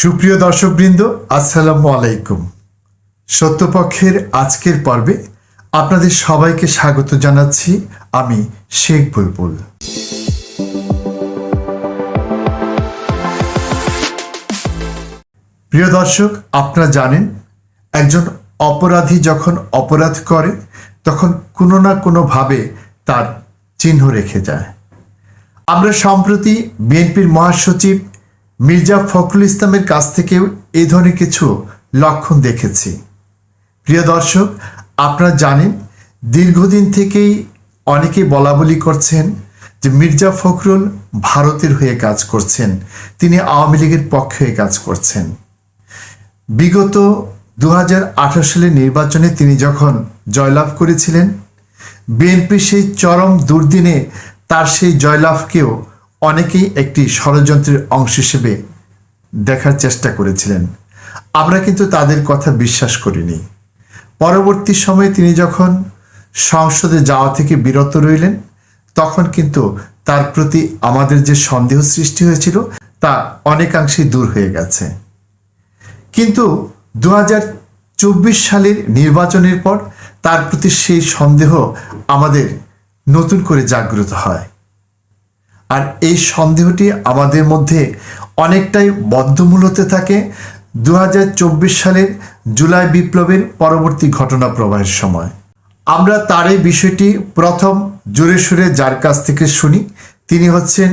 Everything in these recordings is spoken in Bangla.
সুপ্রিয় দর্শকবৃন্দ, আসসালামু আলাইকুম। সত্যপক্ষের আজকের পর্বে আপনাদের সবাইকে স্বাগত জানাচ্ছি আমি শেখ বুলবুল। প্রিয় দর্শক, আপনারা জানেন, একজন অপরাধী যখন অপরাধ করে, তখন কোনো না কোনোভাবে তার চিহ্ন রেখে যায়। আমরা সম্প্রতি বিএনপির মহাসচিব মির্জা ফখরুল ইসলামের কাছ থেকেও এই ধরনের কিছু লক্ষণ দেখেছি। প্রিয় দর্শক, আপনারা জানেন, দীর্ঘদিন থেকেই অনেকে বলা বলি করছেন যে মির্জা ফখরুল ভারতের হয়ে কাজ করছেন, তিনি আওয়ামী লীগের পক্ষে হয়ে কাজ করছেন। বিগত দু হাজার আঠারো সালের নির্বাচনে তিনি যখন জয়লাভ করেছিলেন বিএনপি সেই চরম দুর্দিনে তার সেই জয়লাভকেও অনেকেই একটি ষড়যন্ত্রের অংশ হিসেবে দেখার চেষ্টা করেছিলেন। আমরা কিন্তু তাদের কথা বিশ্বাস করিনি। পরবর্তী সময়ে তিনি যখন সংসদে যাওয়া থেকে বিরত রইলেন, তখন কিন্তু তার প্রতি আমাদের যে সন্দেহ সৃষ্টি হয়েছিল, তা অনেকাংশেই দূর হয়ে গেছে। কিন্তু দু চব্বিশ সালের নির্বাচনের পর তার প্রতি সেই সন্দেহ আমাদের নতুন করে জাগ্রত হয়। আর এই সন্দেহটি আমাদের মধ্যে অনেকটাই বদ্ধমূল হতে থাকে। দু হাজার চব্বিশ সালের জুলাই বিপ্লবের পরবর্তী ঘটনা প্রবাহের সময়। আমরা তার এই বিষয়টি প্রথম জোরে সুরে যার কাছ থেকে শুনি, তিনি হচ্ছেন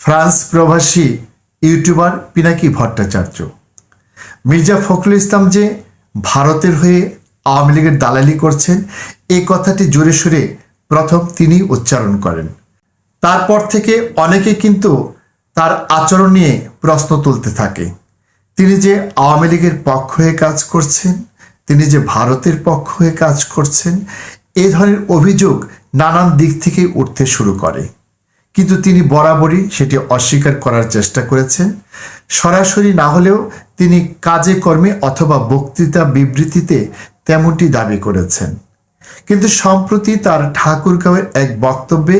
ফ্রান্স প্রবাসী ইউটিউবার পিনাকি ভট্টাচার্য। মির্জা ফখরুল ইসলাম যে ভারতের হয়ে আওয়ামী লীগের দালালি করছেন এই কথাটি জোরে সুরে প্রথম তিনি উচ্চারণ করেন। তারপর থেকে অনেকে কিন্তু তার আচরণ নিয়ে প্রশ্ন তুলতে থাকে। তিনি যে আওয়ামী লীগের পক্ষ হয়ে কাজ করছেন, তিনি যে ভারতের পক্ষ হয়ে কাজ করছেন, এ ধরনের অভিযোগ নানান দিক থেকে উঠতে শুরু করে। কিন্তু তিনি বরাবরই সেটি অস্বীকার করার চেষ্টা করেছেন। সরাসরি না হলেও তিনি কাজে কর্মে অথবা বক্তৃতা বিবৃতিতে তেমনটি দাবি করেছেন। কিন্তু সম্প্রতি তার ঠাকুরগাঁওয়ের এক বক্তব্যে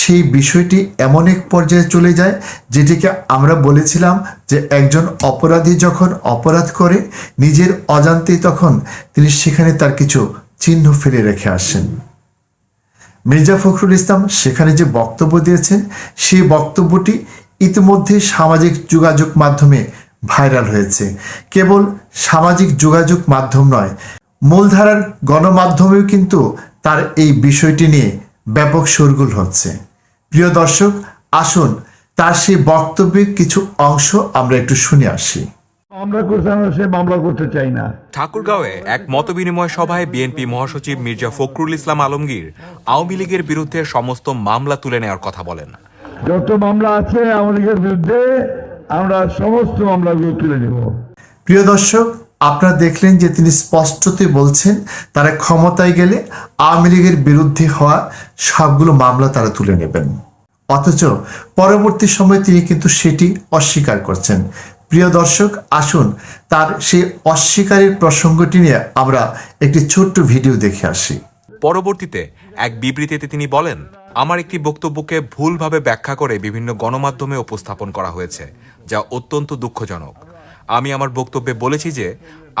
সেই বিষয়টি এমন এক পর্যায়ে চলে যায়, যেটিকে আমরা বলেছিলাম যে একজন অপরাধী যখন অপরাধ করে, নিজের অজান্তেই তখন তিনি সেখানে তার কিছু চিহ্ন ফেলে রেখে আসেন। মির্জা ফখরুল ইসলাম সেখানে যে বক্তব্য দিয়েছেন, সেই বক্তব্যটি ইতিমধ্যে সামাজিক যোগাযোগ মাধ্যমে ভাইরাল হয়েছে। কেবল সামাজিক যোগাযোগ মাধ্যম নয় মূলধারার গণমাধ্যমেও কিন্তু তার এই বিষয়টি নিয়ে ব্যাপক শোরগোল হচ্ছে। প্রিয় দর্শক আসুন তার সেই বক্তব্যের কিছু অংশ আমরা একটু শুনে আসি। মামলা আমরা সে মামলা করতে চাই না। ঠাকুরগাঁওয়ে এক মতবিনিময় সভায় বিএনপি মহাসচিব মির্জা ফখরুল ইসলাম আলমগীর আওয়ামী লীগের বিরুদ্ধে সমস্ত মামলা তুলে নেওয়ার কথা বলেন। যত মামলা আছে আমাদের বিরুদ্ধে আমরা সমস্ত মামলাগুলো তুলে নেব। প্রিয় দর্শক আপনারা দেখলেন যে তিনি স্পষ্টতই বলছেন, তারা ক্ষমতায় গেলে আওয়ামী লীগের বিরুদ্ধে হওয়া সবগুলো মামলা তারা তুলে নেবেন। অথচ পরবর্তী সময়ে তিনি কিন্তু সেটি অস্বীকার করছেন। প্রিয় দর্শক, আসুন তার সেই অস্বীকারের প্রসঙ্গটি নিয়ে আমরা একটি ছোট্ট ভিডিও দেখে আসি। পরবর্তীতে এক বিবৃতিতে তিনি বলেন, আমার একটি বক্তব্যকে ভুলভাবে ব্যাখ্যা করে বিভিন্ন গণমাধ্যমে উপস্থাপন করা হয়েছে, যা অত্যন্ত দুঃখজনক। আমি আমার বক্তব্যে বলেছি যে,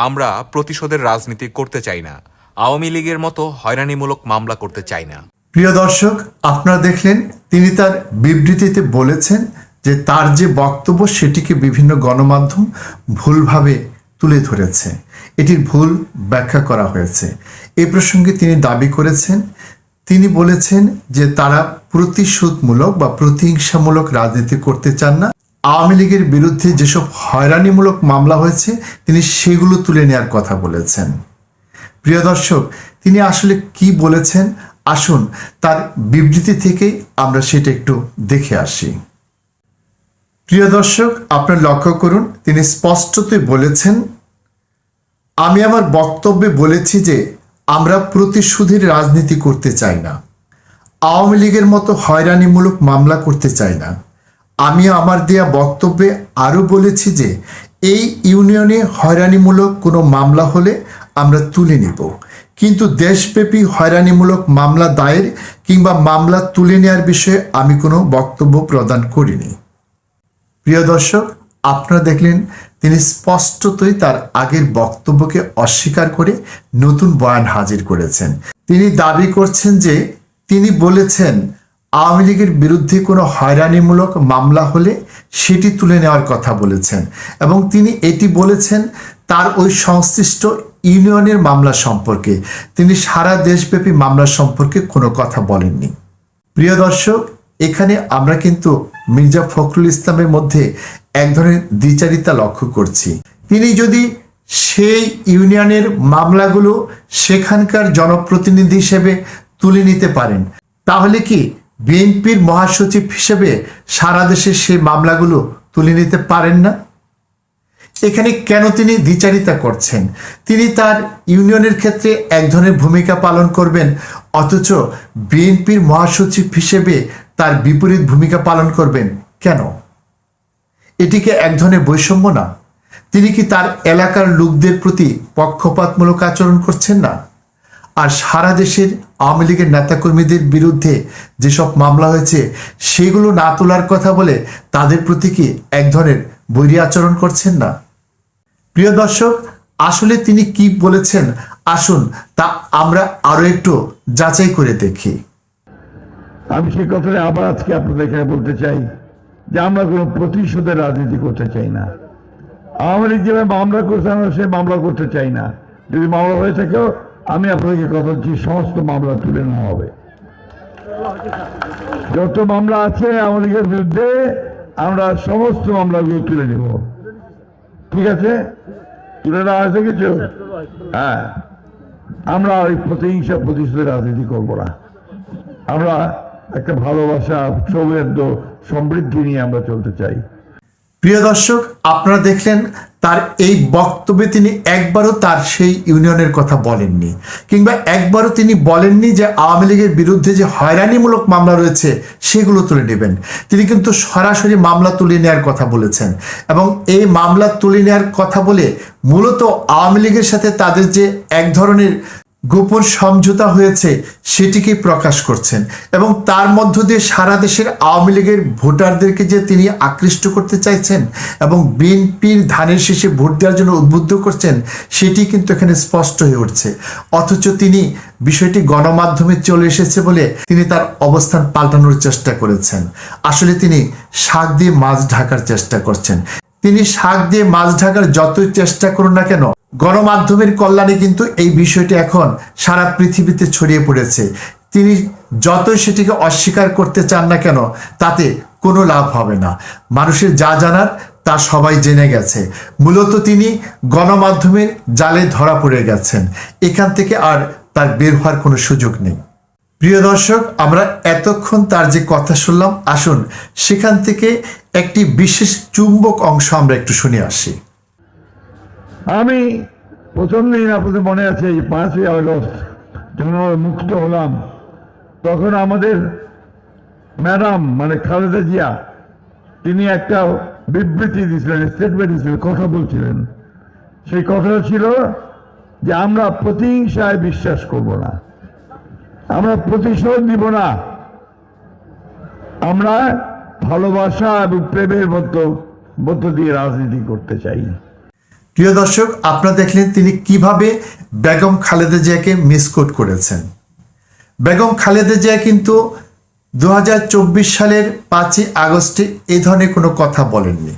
আমরা প্রতিশোধের রাজনীতি করতে চাই না। আওয়ামী লীগের মতো হয়রানিমূলক মামলা করতে চাই না। প্রিয় দর্শক, আপনারা দেখলেন তিনি তার বিবৃতিতে বলেছেন যে তার যে বক্তব্য সেটিকে বিভিন্ন গণমাধ্যম ভুলভাবে তুলে ধরেছে। এটির ভুল ব্যাখ্যা করা হয়েছে। এ প্রসঙ্গে তিনি দাবি করেছেন, তিনি বলেছেন যে তারা প্রতিশোধমূলক বা প্রতিহিংসামূলক রাজনীতি করতে চান না। আওয়ামী লীগের বিরুদ্ধে যেসব হয়রানিমূলক মামলা হয়েছে, তিনি সেগুলো তুলে নেওয়ার কথা বলেছেন। প্রিয় দর্শক, তিনি আসলে কি বলেছেন? আসুন তার বিবৃতি থেকে আমরা সেটা একটু দেখে আসি। প্রিয় দর্শক, আপনার লক্ষ্য করুন, তিনি স্পষ্টতই বলেছেন, আমি আমার বক্তব্যে বলেছি যে আমরা প্রতিশোধের রাজনীতি করতে চাই না। আওয়ামী লীগের মতো হয়রানিমূলক মামলা করতে চাই না। আমি আমার দেয়া বক্তব্যে আরও বলেছি যে, এই ইউনিয়নে হয়রানিমূলক কোনো মামলা হলে আমরা তুলে নেব। কিন্তু দেশব্যাপী হয়রানিমূলক মামলা দায়ের কিংবা মামলা তুলে নেওয়ার বিষয়ে আমি কোনো বক্তব্য প্রদান করিনি। প্রিয় দর্শক, আপনারা দেখলেন তিনি স্পষ্টতই তার আগের বক্তব্যকে অস্বীকার করে নতুন বয়ান হাজির করেছেন। তিনি দাবি করছেন যে, তিনি বলেছেন আওয়ামী লীগের বিরুদ্ধে কোনো হয়রানিমূলক মামলা হলে সেটি তুলে নেওয়ার কথা বলেছেন এবং তিনি এটি বলেছেন তার ওই সংশ্লিষ্ট ইউনিয়নের মামলা সম্পর্কে। তিনি সারা দেশব্যাপী মামলা সম্পর্কে কোনো কথা বলেননি। প্রিয় দর্শক, এখানে আমরা কিন্তু মির্জা ফখরুল ইসলামের মধ্যে এক ধরনের দ্বিচারিতা লক্ষ্য করছি। তিনি যদি সেই ইউনিয়নের মামলাগুলো সেখানকার জনপ্রতিনিধি হিসেবে তুলে নিতে পারেন, তাহলে কি বিএনপির মহাসচিব হিসেবে সারা দেশের সেই মামলাগুলো তুলে নিতে পারেন না? এখানে কেন তিনি দ্বিচারিতা করছেন? তিনি তার ইউনিয়নের ক্ষেত্রে এক ধরনের ভূমিকা পালন করবেন, অথচ বিএনপির মহাসচিব হিসেবে তার বিপরীত ভূমিকা পালন করবেন কেন? এটিকে এক ধরনের বৈষম্য না? তিনি কি তার এলাকার লোকদের প্রতি পক্ষপাতমূলক আচরণ করছেন না? আর সারা দেশের আওয়ামী লীগের নেতাকর্মীদের বিরুদ্ধে যেসব মামলা হয়েছে, সেগুলো না তোলার কথা বলে তাদের প্রতি কি এক ধরনের বৈরী আচরণ করছেন না? প্রিয় দর্শক, আসলে তিনি কি বলেছেন? আসুন তা আমরা আরও একটু যাচাই করে দেখি। আমি সেই কথাটা আবার আজকে আপনাদের এখানে বলতে চাই যে আমরা কোনো প্রতিশোধের রাজনীতি করতে চাই না। আওয়ামী লীগ যেভাবে মামলা করছে, আমরা সে মামলা করতে চাই না। যদি মামলা হয়ে থাকেও আমি আপনাদেরকে কথা দিচ্ছি, সমস্ত মামলা তুলে নেওয়া হবে। যত মামলা আছে লীগের বিরুদ্ধে, আমরা সমস্ত মামলাগুলো তুলে নেব। ঠিক আছে? তুলে নেওয়া হয়েছে কিছু? হ্যাঁ। আমরা ওই প্রতিহিংসা প্রতিশোধের রাজনীতি করব না। আমরা একটা ভালোবাসা সৌহার্দ্য সমৃদ্ধি নিয়ে আমরা চলতে চাই। প্রিয় দর্শক, আপনারা দেখলেন তার এই বক্তব্যে তিনি একবারও তার সেই ইউনিয়নের কথা বলেননি। কিংবা একবারও তিনি বলেননি যে আওয়ামী লীগের বিরুদ্ধে যে হয়রানিমূলক মামলা রয়েছে, সেগুলো তুলে নেবেন। তিনি কিন্তু সরাসরি মামলা তুলে নেওয়ার কথা বলেছেন। এবং এই মামলা তুলে নেওয়ার কথা বলে মূলত আওয়ামী লীগের সাথে তাদের যে এক ধরনের গোপন সমঝোতা হয়েছে, সেটিকে প্রকাশ করছেন এবং তার মধ্য দিয়ে সারা দেশের আওয়ামী লীগের ভোটারদেরকে যে তিনি আকৃষ্ট করতে চাইছেন এবং বিএনপির ধানের শেষে ভোট দেওয়ার জন্য উদ্বুদ্ধ করছেন, সেটি কিন্তু এখানে স্পষ্ট হয়ে উঠছে। অথচ তিনি বিষয়টি গণমাধ্যমে চলে এসেছে বলে তিনি তার অবস্থান পাল্টানোর চেষ্টা করেছেন। আসলে তিনি শাক দিয়ে মাছ ঢাকার চেষ্টা করছেন। তিনি শাক দিয়ে মাছ ঢাকার যতই চেষ্টা করুন না কেন গণমাধ্যমের কল্যাণে কিন্তু এই বিষয়টি এখন সারা পৃথিবীতে ছড়িয়ে পড়েছে। তিনি যতই সেটিকে অস্বীকার করতে চান না কেন, তাতে কোনো লাভ হবে না। মানুষের যা জানার, তা সবাই জেনে গেছে। মূলত তিনি গণমাধ্যমের জালে ধরা পড়ে গেছেন। এখান থেকে আর তার বের হওয়ার কোনো সুযোগ নেই। প্রিয় দর্শক, আমরা এতক্ষণ তার যে কথা শুনলাম, আসুন সেখান থেকে একটি বিশেষ চুম্বক অংশ আমরা একটু শুনে আসি। আমি প্রথম দিন আপনাদের মনে আছে এই পাঁচই আগস্ট যখন আমরা মুক্ত হলাম। তখন আমাদের ম্যাডাম মানে খালেদা জিয়া, তিনি একটা বিবৃতি দিয়েছিলেন স্টেটমেন্ট দিয়েছিলেন, কথা বলছিলেন। সেই কথাটা ছিল যে আমরা প্রতিহিংসায় বিশ্বাস করব না। আমরা প্রতিশোধ দিব না। আমরা ভালোবাসা এবং প্রেমের মধ্য মধ্য দিয়ে রাজনীতি করতে চাই। প্রিয় দর্শক, আপনারা দেখলেন তিনি কীভাবে বেগম খালেদা জিয়াকে মিসকোট করেছেন। বেগম খালেদা জিয়া কিন্তু দু হাজার চব্বিশ সালের পাঁচই আগস্টে এ ধরনের কোনো কথা বলেননি।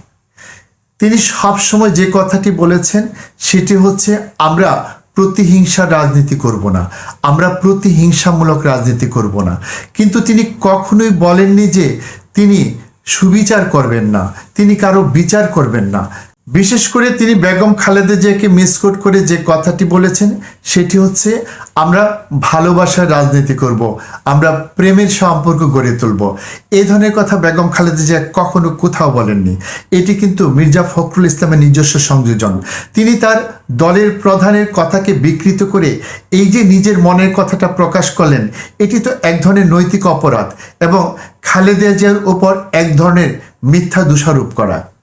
তিনি সবসময় যে কথাটি বলেছেন, সেটি হচ্ছে, আমরা প্রতিহিংসা রাজনীতি করব না। আমরা প্রতিহিংসামূলক রাজনীতি করব না। কিন্তু তিনি কখনোই বলেননি যে তিনি সুবিচার করবেন না, তিনি কারও বিচার করবেন না। বিশেষ করে তিনি বেগম খালেদা জিয়াকে মিসকোট করে যে কথাটি বলেছেন, সেটি হচ্ছে, আমরা ভালোবাসার রাজনীতি করব, আমরা প্রেমের সম্পর্ক গড়ে তুলব। এই ধরনের কথা বেগম খালেদা জিয়া কখনো কোথাও বলেননি। এটি কিন্তু মির্জা ফখরুল ইসলামের নিজস্ব সংযোজন। তিনি তার দলের প্রধানের কথাকে বিকৃত করে এই যে নিজের মনের কথাটা প্রকাশ করলেন, এটি তো এক ধরনের নৈতিক অপরাধ এবং খালেদা জিয়ার ওপর এক ধরনের মিথ্যা দোষারোপ করা।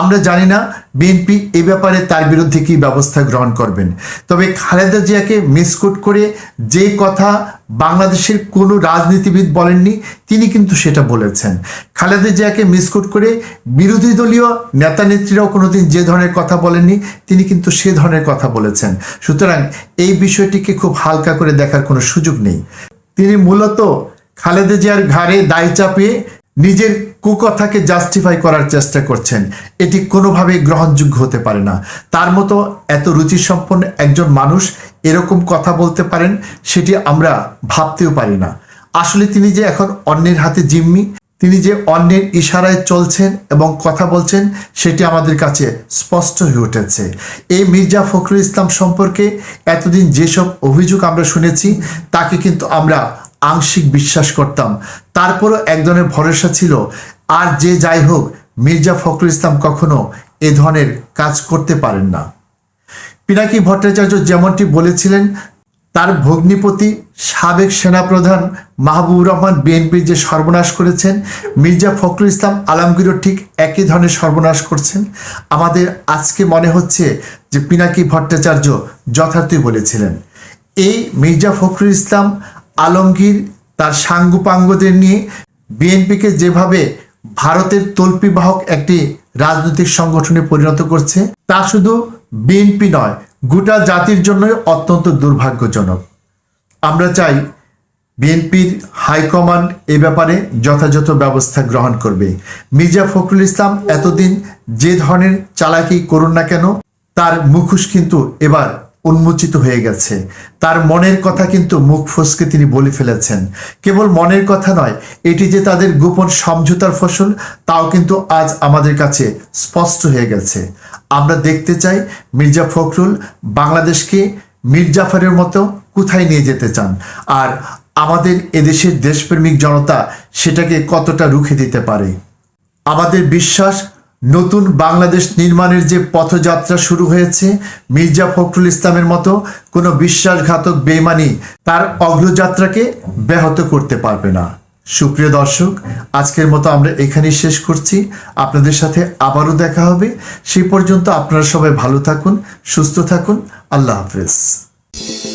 আমরা জানি না বিএনপি এ ব্যাপারে তার বিরুদ্ধে কি ব্যবস্থা গ্রহণ করবেন। তবে খালেদা জিয়াকে মিসকোট করে যে কথা বাংলাদেশের কোনো রাজনীতিবিদ বলেননি, তিনি কিন্তু সেটা বলেছেন। খালেদা জিয়াকে মিসকোট করে বিরোধী দলীয় নেতা নেত্রীরাও কোনোদিন যে ধরনের কথা বলেননি, তিনি কিন্তু সে ধরনের কথা বলেছেন। সুতরাং এই বিষয়টিকে খুব হালকা করে দেখার কোনো সুযোগ নেই। তিনি মূলত খালেদা জিয়ার ঘাড়ে দায় চাপিয়ে নিজের কুকথাকে জাস্টিফাই করার চেষ্টা করছেন। এটি কোনোভাবেই গ্রহণযোগ্য হতে পারে না। তার মতো এত রুচিসম্পন্ন একজন মানুষ এরকম কথা বলতে পারেন, সেটি আমরা ভাবতেও পারি না। আসলে তিনি যে এখন অন্যের হাতে জিম্মি, তিনি যে অন্যের ইশারায় চলছেন এবং কথা বলছেন, সেটি আমাদের কাছে স্পষ্ট হয়ে উঠেছে। এই মির্জা ফখরুল ইসলাম সম্পর্কে এতদিন যেসব অভিযোগ আমরা শুনেছি, তাকে কিন্তু আমরা আংশিক বিশ্বাস করতাম। তারপরও এক ধরনের ভরসা ছিল, আর যে যাই হোক, মির্জা ফখরুল ইসলাম কখনো এ ধরনের কাজ করতে পারেন না। পিনাকি ভট্টাচার্য যেমনটি বলেছিলেন, তার ভগ্নিপতি, সাবেক সেনাপ্রধান মাহবুবুর রহমান বিএনপির যে সর্বনাশ করেছেন, মির্জা ফখরুল ইসলাম আলমগীরও ঠিক একই ধরনের সর্বনাশ করছেন। আমাদের আজকে মনে হচ্ছে যে পিনাকি ভট্টাচার্য যথার্থই বলেছিলেন, এই মির্জা ফখরুল ইসলাম আলমগীর তার সাঙ্গুপাঙ্গদের নিয়ে বিএনপিকে যেভাবে ভারতের তল্পিবাহক একটি রাজনৈতিক সংগঠনে পরিণত করছে, তা শুধু বিএনপি নয়, গোটা জাতির জন্যই অত্যন্ত দুর্ভাগ্যজনক। আমরা চাই বিএনপির হাইকমান্ড এ ব্যাপারে যথাযথ ব্যবস্থা গ্রহণ করবে। মির্জা ফখরুল ইসলাম এতদিন যে ধরনের চালাকি করুন না কেন, তার মুখোশ কিন্তু এবার উন্মোচিত হয়ে গেছে। তার মনের কথা কিন্তু মুখ ফসকে তিনি বলে ফেলেছেন। কেবল মনের কথা নয়, এটি যে তাদের গোপন সমঝোতার ফসল, তাও কিন্তু আজ আমাদের কাছে স্পষ্ট হয়ে গেছে। আমরা দেখতে চাই মির্জা ফখরুল বাংলাদেশকে মির্জাফারের মতো কোথায় নিয়ে যেতে চান, আর আমাদের এদেশের দেশপ্রেমিক জনতা সেটাকে কতটা রুখে দিতে পারে। আমাদের বিশ্বাস নতুন বাংলাদেশ নির্মাণের যে পথযাত্রা শুরু হয়েছে, মির্জা ফখরুল ইসলামের মতো কোনো বিশ্বাসঘাতক বেইমানি তার অগ্রযাত্রাকে ব্যাহত করতে পারবে না। সুপ্রিয় দর্শক, আজকের মতো আমরা এখানেই শেষ করছি। আপনাদের সাথে আবারও দেখা হবে। সেই পর্যন্ত আপনারা সবাই ভালো থাকুন, সুস্থ থাকুন। আল্লাহ হাফেজ।